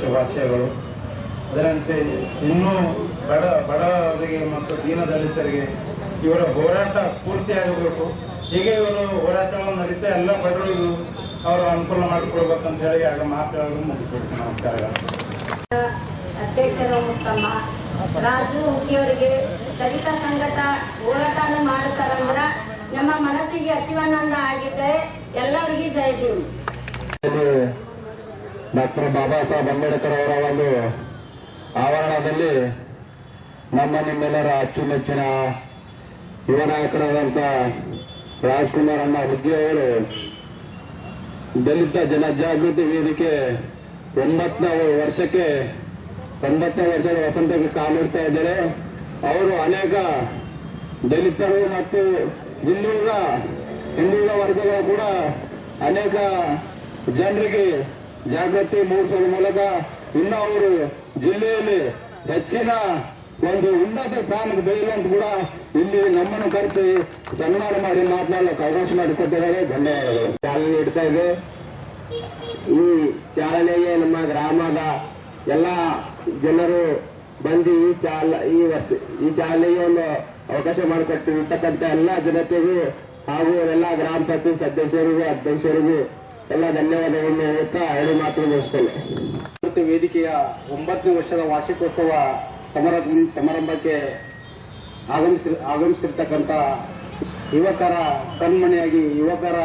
ಶುಭಾಶಯಗಳು ಅದರಂತೆ ಇನ್ನೂ ಬಡ, ಬಡವರಿಗೆ ಮತ್ತು ದೀನದಲಿತರಿಗೆ ಇವರ ಹೋರಾಟ ಸ್ಫೂರ್ತಿಯಾಗಬೇಕು. ಹೀಗೆ ಇವರು ಹೋರಾಟವನ್ನು ನಡೀತಾ ಎಲ್ಲ ಬಡವರಿಗೂ ಅವರು ಅನುಕೂಲ ಮಾಡಿಕೊಳ್ಬೇಕಂತ ಹೇಳಿ ಆಗ ಮಾತುಗಳನ್ನು ಮುಗಿಸ್ಬೇಕು ನಮಸ್ಕಾರಗಳು ಅಧ್ಯಕ್ಷರು ಮುತ್ತಮ್ಮ ರಾಜು ಮುಖಿಯವರಿಗೆ ದಲಿತ ಸಂಘಟ ಹೋರಾಟವನ್ನು ಮಾಡುತ್ತಾರಂದ್ರ ನಮ್ಮ ಮನಸ್ಸಿಗೆ ಅತಿವನಂದ ಆಗಿದ್ದರೆ ಎಲ್ಲರಿಗೂ ಜಯ ಬೀಳು ಡಾಕ್ಟರ್ ಬಾಬಾ ಸಾಹೇಬ್ ಅಂಬೇಡ್ಕರ್ ಅವರ ಒಂದು ಆವರಣದಲ್ಲಿ ನಮ್ಮ ನಿಮ್ಮೆಲ್ಲರ ಅಚ್ಚುಮೆಚ್ಚಿನ ಯುವ ನಾಯಕರಾದಂಥ ರಾಜ್ಕುಮಾರ್ ಅಣ್ಣ ಹುಗ್ಗಿ ಅವರು ದಲಿತ ಜನಜಾಗೃತಿ ವೇದಿಕೆ ಒಂಬತ್ತನೇ ವರ್ಷಕ್ಕೆ, ಒಂಬತ್ತನೇ ವರ್ಷದ ವಸಂತಕ್ಕೆ ಕಾಲಿಡ್ತಾ ಇದ್ದಾರೆ. ಅವರು ಅನೇಕ ದಲಿತರು ಮತ್ತು ಹಿಂದುಳಿದ ಹಿಂದುಳಿದ ವರ್ಗಗಳು ಕೂಡ ಅನೇಕ ಜನರಿಗೆ ಜಾಗೃತಿ ಮೂಡಿಸುವ ಮೂಲಕ ಇನ್ನು ಅವರು ಜಿಲ್ಲೆಯಲ್ಲಿ ಹೆಚ್ಚಿನ ಒಂದು ಉನ್ನತ ಸ್ಥಾನಕ್ಕೆ ಬೆಳೆಯಲು ಅಂತ ಕೂಡ ಇಲ್ಲಿ ನಮ್ಮನ್ನು ಕರೆಸಿ ಸನ್ಮಾನ ಮಾಡಿ ಮಾತನಾಡಲಿಕ್ಕೆ ಅವಕಾಶ ಮಾಡಿಕೊಟ್ಟಿದ್ದಾರೆ. ಧನ್ಯವಾದಗಳು. ಚಾಲನೆ ನೀಡ್ತಾ ಇದೆ. ಈ ಚಾಲನೆಗೆ ನಮ್ಮ ಗ್ರಾಮದ ಎಲ್ಲ ಜನರು ಬಂದು ಈ ಚಾಲ, ಈ ವರ್ಷ, ಈ ಚಾಲನೆಗೆ ಒಂದು ಅವಕಾಶ ಮಾಡಿಕೊಟ್ಟಿರ್ತಕ್ಕಂಥ ಎಲ್ಲ ಜನತೆಗೂ ಹಾಗೂ ಎಲ್ಲ ಗ್ರಾಮ ಪಂಚಾಯತ್ ಸದಸ್ಯರಿಗೂ, ಅಧ್ಯಕ್ಷರಿಗೂ ಎಲ್ಲ ಧನ್ಯವಾದಗಳನ್ನು ಹೇಳ್ತಾ ಎರಡು ಮಾತು ಮುಗಿಸ್ತೇನೆ. ಮತ್ತು ವೇದಿಕೆಯ ಒಂಬತ್ತನೇ ವರ್ಷದ ವಾರ್ಷಿಕೋತ್ಸವ ಸಮರ ಸಮಾರಂಭಕ್ಕೆ ಆಗಮಿಸಿ ಆಗಮಿಸಿರ್ತಕ್ಕಂಥ ಯುವಕರ ಕಣ್ಮಣಿಯಾಗಿ ಯುವಕರ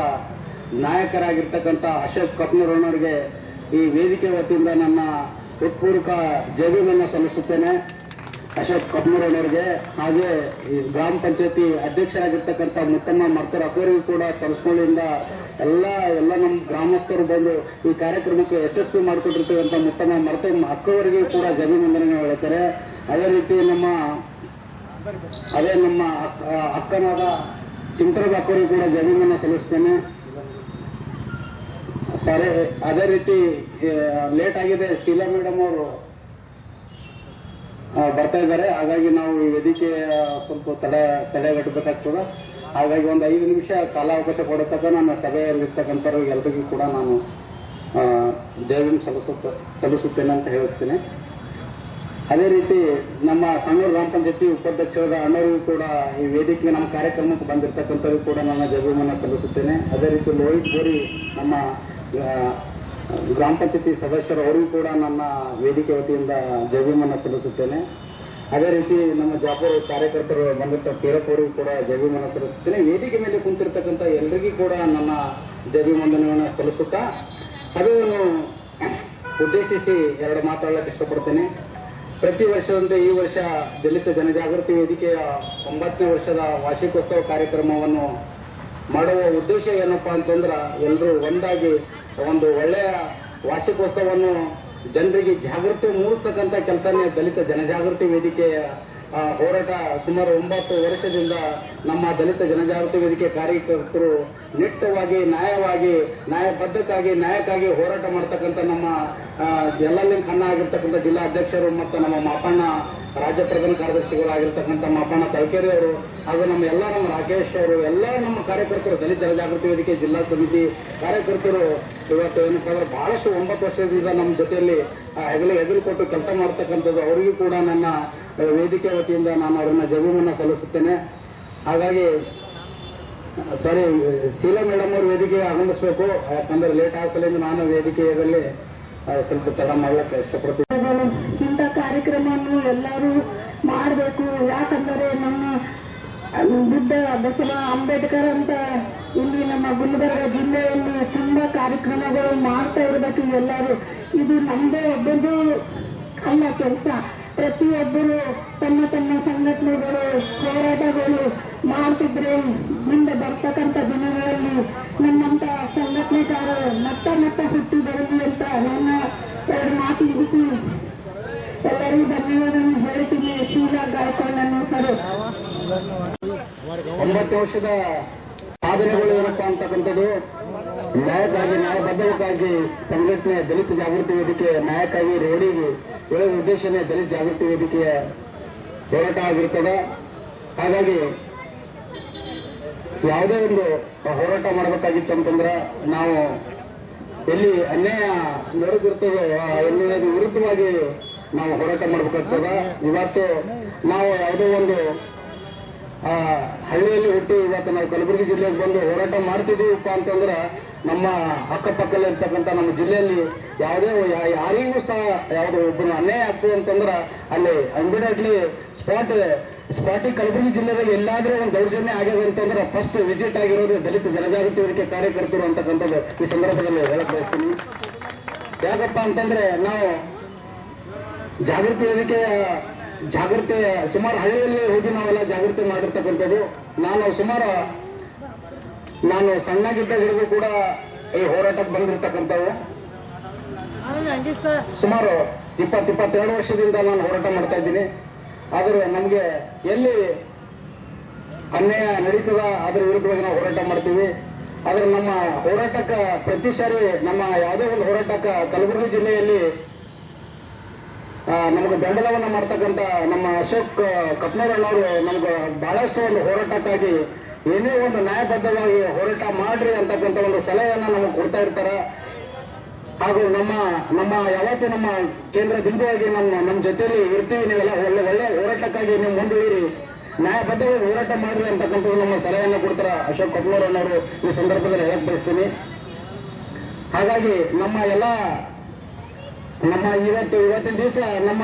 ನಾಯಕರಾಗಿರ್ತಕ್ಕಂಥ ಅಶೋಕ್ ಕಪ್ನೂರಣ್ಣವರಿಗೆ ಈ ವೇದಿಕೆ ವತಿಯಿಂದ ನನ್ನ ಹೃತ್ಪೂರ್ವಕ ಜಮೀನನ್ನು ಸಲ್ಲಿಸುತ್ತೇನೆ. ಅಶೋಕ್ ಕಪ್ನೂರಣ್ಣವರಿಗೆ ಹಾಗೆ ಗ್ರಾಮ ಪಂಚಾಯತಿ ಅಧ್ಯಕ್ಷರಾಗಿರ್ತಕ್ಕಂಥ ಮುತ್ತಮ್ಮ ಮರ್ತರ್ ಅಕೋರಿಗೂ ಕೂಡ ತರಿಸ್ಕೊಳ್ಳಿಂದ ಎಲ್ಲ ಎಲ್ಲ ನಮ್ಮ ಗ್ರಾಮಸ್ಥರು ಬಂದು ಈ ಕಾರ್ಯಕ್ರಮಕ್ಕೆ ಯಶಸ್ವಿ ಮಾಡಿಕೊಟ್ಟಿರ್ತಕ್ಕಂಥ ಮುತ್ತಮ್ಮ ಮರ್ತ ಅಕ್ಕವರಿಗೆ ಕೂಡ ಜಮೀನಂದನೆ ಹೇಳ್ತಾರೆ. ಅದೇ ರೀತಿ ನಮ್ಮ, ಅದೇ ನಮ್ಮ ಅಕ್ಕ- ಅಕ್ಕನಾದ ಸಿಂಟ್ರಲ್ ಅಕ್ಕವರಿಗೆ ಕೂಡ ಜಮೀನನ್ನು ಸಲ್ಲಿಸ್ತೇನೆ. ಸರಿ, ಅದೇ ರೀತಿ ಲೇಟ್ ಆಗಿದೆ. ಶೀಲಾ ಮೇಡಮ್ ಅವರು ಬರ್ತಾ ಇದ್ದಾರೆ. ಹಾಗಾಗಿ ನಾವು ಈ ವೇದಿಕೆ ಸ್ವಲ್ಪ ತಡೆ ತಡೆಗಟ್ಟಬೇಕಾಗ್ತದೆ ಹಾಗಾಗಿ ಒಂದು ಐದು ನಿಮಿಷ ಕಾಲಾವಕಾಶ ಕೊಡತಕ್ಕ ನನ್ನ ಸಭೆಯಲ್ಲಿರ್ತಕ್ಕಂಥವ್ರು ಎಲ್ರಿಗೂ ಕೂಡ ನಾನು ಜೈವಿಂ ಸಲ್ಲಿಸುತ್ತ, ಸಲ್ಲಿಸುತ್ತೇನೆ ಅಂತ ಹೇಳ್ತೇನೆ ಅದೇ ರೀತಿ ನಮ್ಮ ಸಂಗೂರು ಗ್ರಾಮ ಪಂಚಾಯತಿ ಉಪಾಧ್ಯಕ್ಷರಾದ ಅಣ್ಣರಿಗೂ ಕೂಡ ಈ ವೇದಿಕೆ ನಮ್ಮ ಕಾರ್ಯಕ್ರಮಕ್ಕೆ ಬಂದಿರತಕ್ಕಂಥವ್ರು ಕೂಡ ನನ್ನ ಜೈವಿಮನ್ನ ಸಲ್ಲಿಸುತ್ತೇನೆ. ಅದೇ ರೀತಿ ಲೋಹಿತ್ ಗೋರಿ ನಮ್ಮ ಗ್ರಾಮ ಪಂಚಾಯತಿ ಸದಸ್ಯರು ಅವರಿಗೂ ಕೂಡ ನನ್ನ ವೇದಿಕೆ ವತಿಯಿಂದ ಜೈವಿಮನ್ನ ಸಲ್ಲಿಸುತ್ತೇನೆ. ಅದೇ ರೀತಿ ನಮ್ಮ ಜಾಪುರ ಕಾರ್ಯಕರ್ತರು ಬಂದಿರ್ತ ಪೀರಪ್ಪವರಿಗೂ ಕೂಡ ಜೈವಿಮನ್ನ ಸಲ್ಲಿಸುತ್ತೇನೆ. ವೇದಿಕೆ ಮೇಲೆ ಕುಂತಿರ್ತಕ್ಕಂಥ ಎಲ್ಲರಿಗೂ ಕೂಡ ನನ್ನ ಜೈವಿಮಂದನವನ್ನು ಸಲ್ಲಿಸುತ್ತಾ ಸಭೆಯನ್ನು ಉದ್ದೇಶಿಸಿ ಎರಡು ಮಾತಾಡಲಿಕ್ಕೆ ಇಷ್ಟಪಡ್ತೇನೆ. ಪ್ರತಿ ವರ್ಷದಂತೆ ಈ ವರ್ಷ ದಲಿತ ಜನಜಾಗೃತಿ ವೇದಿಕೆಯ ಒಂಬತ್ತನೇ ವರ್ಷದ ವಾರ್ಷಿಕೋತ್ಸವ ಕಾರ್ಯಕ್ರಮವನ್ನು ಮಾಡುವ ಉದ್ದೇಶ ಏನಪ್ಪ ಅಂತಂದ್ರೆ ಎಲ್ಲರೂ ಒಂದಾಗಿ ಒಂದು ಒಳ್ಳೆಯ ವಾರ್ಷಿಕೋತ್ಸವವನ್ನು ಜನರಿಗೆ ಜಾಗೃತಿ ಮೂಡಿಸ್ತಕ್ಕಂಥ ಕೆಲಸನೇ ದಲಿತ ಜನಜಾಗೃತಿ ವೇದಿಕೆಯ ಹೋರಾಟ ಸುಮಾರು ಒಂಬತ್ತು ವರ್ಷದಿಂದ ನಮ್ಮ ದಲಿತ ಜನಜಾಗೃತಿ ವೇದಿಕೆ ಕಾರ್ಯಕರ್ತರು ನಿಟ್ಟವಾಗಿ, ನ್ಯಾಯವಾಗಿ, ನ್ಯಾಯಬದ್ಧಕ್ಕಾಗಿ, ನ್ಯಾಯಕ್ಕಾಗಿ ಹೋರಾಟ ಮಾಡ್ತಕ್ಕಂಥ ನಮ್ಮ ಎಲ್ಲ ಕಣ್ಣ ಆಗಿರ್ತಕ್ಕಂಥ ಜಿಲ್ಲಾ ಅಧ್ಯಕ್ಷರು ಮತ್ತು ನಮ್ಮ ಮಾಪಣ್ಣ ರಾಜ್ಯ ಪ್ರಧಾನ ಕಾರ್ಯದರ್ಶಿಗಳಾಗಿರ್ತಕ್ಕಂಥ ಮಾಪಣ್ಣ ತಳಕೇರಿ ಅವರು ಹಾಗೂ ನಮ್ಮ ಎಲ್ಲ ನಮ್ಮ ರಾಕೇಶ್ ಅವರು, ಎಲ್ಲ ನಮ್ಮ ಕಾರ್ಯಕರ್ತರು, ದಲಿತ ಜಾಗೃತಿ ವೇದಿಕೆ ಜಿಲ್ಲಾ ಸಮಿತಿ ಕಾರ್ಯಕರ್ತರು ಇವತ್ತು ಏನಪ್ಪ ಅಂದ್ರೆ ಬಹಳಷ್ಟು ಒಂಬತ್ತು ವರ್ಷದಿಂದ ನಮ್ಮ ಜೊತೆಯಲ್ಲಿ ಹೆಗಲು ಹೆಗಲು ಕೊಟ್ಟು ಕೆಲಸ ಮಾಡ್ತಕ್ಕಂಥದ್ದು ಅವರಿಗೂ ಕೂಡ ನನ್ನ ವೇದಿಕೆ ವತಿಯಿಂದ ನಾನು ಅವರನ್ನ ಜಮೀನನ್ನ ಸಲ್ಲಿಸುತ್ತೇನೆ. ಹಾಗಾಗಿ ಸಾರಿ ಶೀಲಾ ಮೇಡಮ್ ಅವರು ವೇದಿಕೆ ಆಗಮಿಸಬೇಕು. ಯಾಕಂದ್ರೆ ಲೇಟ್ ಆಗ್ತಲೇ ನಾನು ವೇದಿಕೆಯಲ್ಲಿ ಸ್ವಲ್ಪ ತಡ ಮಾಡ್ಲಿಕ್ಕೆ ಇಷ್ಟಪಡ್ತೀನಿ. ಕಾರ್ಯಕ್ರಮವನ್ನು ಎಲ್ಲರೂ ಮಾಡಬೇಕು. ಯಾಕಂದರೆ ನಮ್ಮ ಬುದ್ಧ ಬಸವ ಅಂಬೇಡ್ಕರ್ ಅಂತ ಇಲ್ಲಿ ನಮ್ಮ ಗುಲ್ಬರ್ಗ ಜಿಲ್ಲೆಯಲ್ಲಿ ತುಂಬಾ ಕಾರ್ಯಕ್ರಮಗಳು ಮಾಡ್ತಾ ಇರಬೇಕು ಎಲ್ಲರೂ. ಇದು ನಮ್ಮದೇ ಒಬ್ಬರದು ಅಲ್ಲ ಕೆಲಸ. ಪ್ರತಿಯೊಬ್ಬರು ತಮ್ಮ ತಮ್ಮ ಸಂಘಟನೆಗಳು, ಹೋರಾಟಗಳು ಮಾಡ್ತಿದ್ರೆ ಮುಂದೆ ಬರ್ತಕ್ಕಂಥ ದಿನಗಳಲ್ಲಿ ನಮ್ಮಂತ ಸಂಘಟನೆಕಾರರು ಮತ್ತ ಮತ್ತ ಹುಟ್ಟಿ ಬರಲಿ ಅಂತ ನನ್ನ ಮಾತು ಮುಗಿಸಿ ಎಲ್ಲರಿಗೂ ಧನ್ಯವಾದವನ್ನು ಹೇಳ್ತೀನಿ, ಶೀಲಾ ಗಾಯಕೊಂಡ್ ಅನ್ನೋ ಸರ್. ಒಂಬತ್ತು ವರ್ಷದ ಸಾಧನೆಗಳು ಏನಪ್ಪಾ ಅಂತಕ್ಕಂಥದ್ದು. ನ್ಯಾಯಕ್ಕಾಗಿ ನ್ಯಾಯಬದ್ಧಕ್ಕಾಗಿ ಸಂಘಟನೆ ದಲಿತ ಜಾಗೃತಿ ವೇದಿಕೆ, ನ್ಯಾಯಕ್ಕಾಗಿ ರೋಡಿಗೆ ಹೇಳುವ ಉದ್ದೇಶನೇ ದಲಿತ ಜಾಗೃತಿ ವೇದಿಕೆಯ ಹೋರಾಟ ಆಗಿರ್ತದೆ. ಹಾಗಾಗಿ, ಯಾವುದೇ ಒಂದು ಹೋರಾಟ ಮಾಡಬೇಕಾಗಿತ್ತು ಅಂತಂದ್ರೆ ನಾವು ಎಲ್ಲಿ ಅನ್ಯಾಯ ನಡೆದಿರ್ತದೋ ಎಲ್ಲಿ ವಿರುದ್ಧವಾಗಿ ನಾವು ಹೋರಾಟ ಮಾಡ್ಬೇಕಾಗ್ತದ. ಇವತ್ತು ನಾವು ಯಾವುದೋ ಒಂದು ಹಳ್ಳಿಯಲ್ಲಿ ಹುಟ್ಟಿ ಇವತ್ತು ನಾವು ಕಲಬುರಗಿ ಜಿಲ್ಲೆಗೆ ಬಂದು ಹೋರಾಟ ಮಾಡ್ತಿದ್ದೀವಪ್ಪ ಅಂತಂದ್ರೆ ನಮ್ಮ ಅಕ್ಕಪಕ್ಕದಲ್ಲಿ ಇರ್ತಕ್ಕಂಥ ನಮ್ಮ ಜಿಲ್ಲೆಯಲ್ಲಿ ಯಾವುದೇ ಯಾರಿಗೂ ಸಹ ಯಾವುದೋ ಒಬ್ಬರು ಅನ್ಯಾಯ ಆಗ್ತದೆ ಅಂತಂದ್ರೆ ಅಲ್ಲಿ ಇಮಿಡಿಯೇಟ್ಲಿ ಸ್ಪಾಟ್, ಸ್ಪಾಟಿ ಕಲಬುರಗಿ ಜಿಲ್ಲೆದಾಗ ಎಲ್ಲಾದ್ರೂ ಒಂದು ದೌರ್ಜನ್ಯ ಆಗ್ಯದ ಅಂತಂದ್ರೆ ಫಸ್ಟ್ ವಿಸಿಟ್ ಆಗಿರೋದು ದಲಿತ ಜನಜಾಗೃತಿ ವೇದಿಕೆ ಕಾರ್ಯಕರ್ತರು ಅಂತಕ್ಕಂಥದ್ದು ಈ ಸಂದರ್ಭದಲ್ಲಿ ಹೇಳಕ್ ಬಯಸ್ತೀನಿ. ಯಾಕಪ್ಪ ಅಂತಂದ್ರೆ ನಾವು ಜಾಗೃತಿ ಏನಕ್ಕೆ ಜಾಗೃತಿ, ಸುಮಾರು ಹಳ್ಳಿಯಲ್ಲಿ ಹೋಗಿ ನಾವೆಲ್ಲ ಜಾಗೃತಿ ಮಾಡಿರ್ತಕ್ಕಂಥದ್ದು. ನಾನು ಸುಮಾರು, ನಾನು ಸಣ್ಣಗಿದ್ದ ಹಿಡಿದು ಕೂಡ ಈ ಹೋರಾಟಕ್ಕೆ ಬಂದಿರ್ತಕ್ಕಂಥವು. ಸುಮಾರು ಇಪ್ಪತ್ತು, ಇಪ್ಪತ್ತೆರಡು ವರ್ಷದಿಂದ ನಾನು ಹೋರಾಟ ಮಾಡ್ತಾ ಇದ್ದೀನಿ. ಆದರೆ ನಮಗೆ ಎಲ್ಲಿ ಅನ್ಯಾಯ ನಡೀತದ, ಅದ್ರ ವಿರುದ್ಧವಾಗಿ ನಾವು ಹೋರಾಟ ಮಾಡ್ತೀವಿ. ಆದ್ರೆ ನಮ್ಮ ಹೋರಾಟಕ್ಕೆ ಪ್ರತಿ ಸಾರಿ ನಮ್ಮ ಯಾವುದೇ ಒಂದು ಹೋರಾಟಕ್ಕೆ ಕಲಬುರಗಿ ಜಿಲ್ಲೆಯಲ್ಲಿ ನಮಗೆ ಬೆಂಬಲವನ್ನು ಮಾಡ್ತಕ್ಕಂಥ ನಮ್ಮ ಅಶೋಕ್ ಕಪ್ನೂರಣ್ಣವರು ನಮ್ಗೆ ಬಹಳಷ್ಟು ಒಂದು ಹೋರಾಟಕ್ಕಾಗಿ ಏನೇ ಒಂದು ನ್ಯಾಯಬದ್ಧವಾಗಿ ಹೋರಾಟ ಮಾಡ್ರಿ ಅಂತಕ್ಕಂಥ ಒಂದು ಸಲಹೆಯನ್ನು ನಮಗೆ ಕೊಡ್ತಾ ಇರ್ತಾರೆ. ಹಾಗೂ ನಮ್ಮ ನಮ್ಮ ಯಾವತ್ತೂ ನಮ್ಮ ಕೇಂದ್ರ ಬಿಂದುವಾಗಿ ನಮ್ಮ ನಮ್ಮ ಜೊತೆಯಲ್ಲಿ ಇರ್ತೀವಿ ನೀವೆಲ್ಲ. ಒಳ್ಳೆ ಒಳ್ಳೆ ಹೋರಾಟಕ್ಕಾಗಿ ನೀವು ಮುಂದುವರಿ ನ್ಯಾಯಬದ್ಧವಾಗಿ ಹೋರಾಟ ಮಾಡ್ರಿ ಅಂತಕ್ಕಂಥ ನಮ್ಮ ಸಲಹೆಯನ್ನ ಕೊಡ್ತಾರೆ ಅಶೋಕ್ ಕಪ್ನೂರಣ್ಣವರು ಈ ಸಂದರ್ಭದಲ್ಲಿ ಹೇಳಕ್ ಬಯಸ್ತೀನಿ. ಹಾಗಾಗಿ ನಮ್ಮ ಎಲ್ಲ ನಮ್ಮ ಇವತ್ತು, ಇವತ್ತಿನ ದಿವಸ ನಮ್ಮ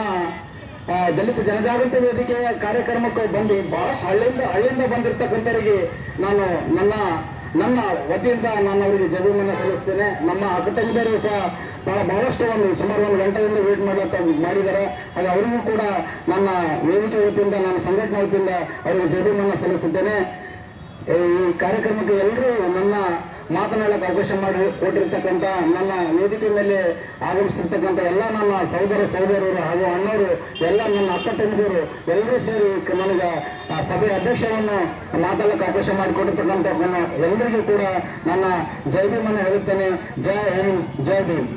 ದಲಿತ ಜನಜಾಗೃತಿ ವೇದಿಕೆಯ ಕಾರ್ಯಕ್ರಮಕ್ಕೆ ಬಂದು ಬಹಳಷ್ಟು ಹಳ್ಳಿಯಿಂದ ಹಳ್ಳಿಯಿಂದ ಬಂದಿರ್ತಕ್ಕಂಥವರಿಗೆ ನಾನು ನನ್ನ ನನ್ನ ವತಿಯಿಂದ ನಾನು ಅವರಿಗೆ ಜಗಮನ್ನ ಸಲ್ಲಿಸ್ತೇನೆ. ನಮ್ಮ ಅಕ್ಕತಂಗಿಯರು ಸಹ ಬಹಳ ಬಹಳಷ್ಟು ಒಂದು, ಸುಮಾರು ಒಂದು ಗಂಟೆಯಿಂದ ವೇಟ್ ಮಾಡೋಕೆ ಮಾಡಿದ್ದಾರೆ. ಹಾಗೆ ಅವರಿಗೂ ಕೂಡ ನನ್ನ ವೇದಿಕೆ ವತಿಯಿಂದ, ನನ್ನ ಸಂಘಟನೆ ವತಿಯಿಂದ ಅವರಿಗೆ ಜಗಮನ್ನ ಸಲ್ಲಿಸುತ್ತೇನೆ ಈ ಕಾರ್ಯಕ್ರಮಕ್ಕೆ ಎಲ್ಲರೂ ನನ್ನ ಮಾತನಾಡಕ್ಕೆ ಅವಕಾಶ ಮಾಡಿ ಕೊಟ್ಟಿರ್ತಕ್ಕಂಥ ನನ್ನ ವೇದಿಕೆ ಮೇಲೆ ಆಗಮಿಸಿರ್ತಕ್ಕಂಥ ಎಲ್ಲ ನನ್ನ ಸಹೋದರ ಸಹೋದರರು ಹಾಗೂ ಅಣ್ಣವರು ಎಲ್ಲ ನನ್ನ ಅಕ್ಕ ತಂಗಿಯರು, ಎಲ್ಲರೂ ಸೇರಿ ನನಗೆ ಸಭೆ ಅಧ್ಯಕ್ಷವನ್ನು ಮಾತಾಡಕ್ಕೆ ಅವಕಾಶ ಮಾಡಿಕೊಟ್ಟಿರ್ತಕ್ಕಂಥ ನನ್ನ ಎಲ್ಲರಿಗೂ ಕೂಡ ನನ್ನ ಜೈ ಭೀಮನ್ನು ಹೇಳುತ್ತೇನೆ. ಜಯ ಹಿಂದ್, ಜೈ ಭೀಮ್.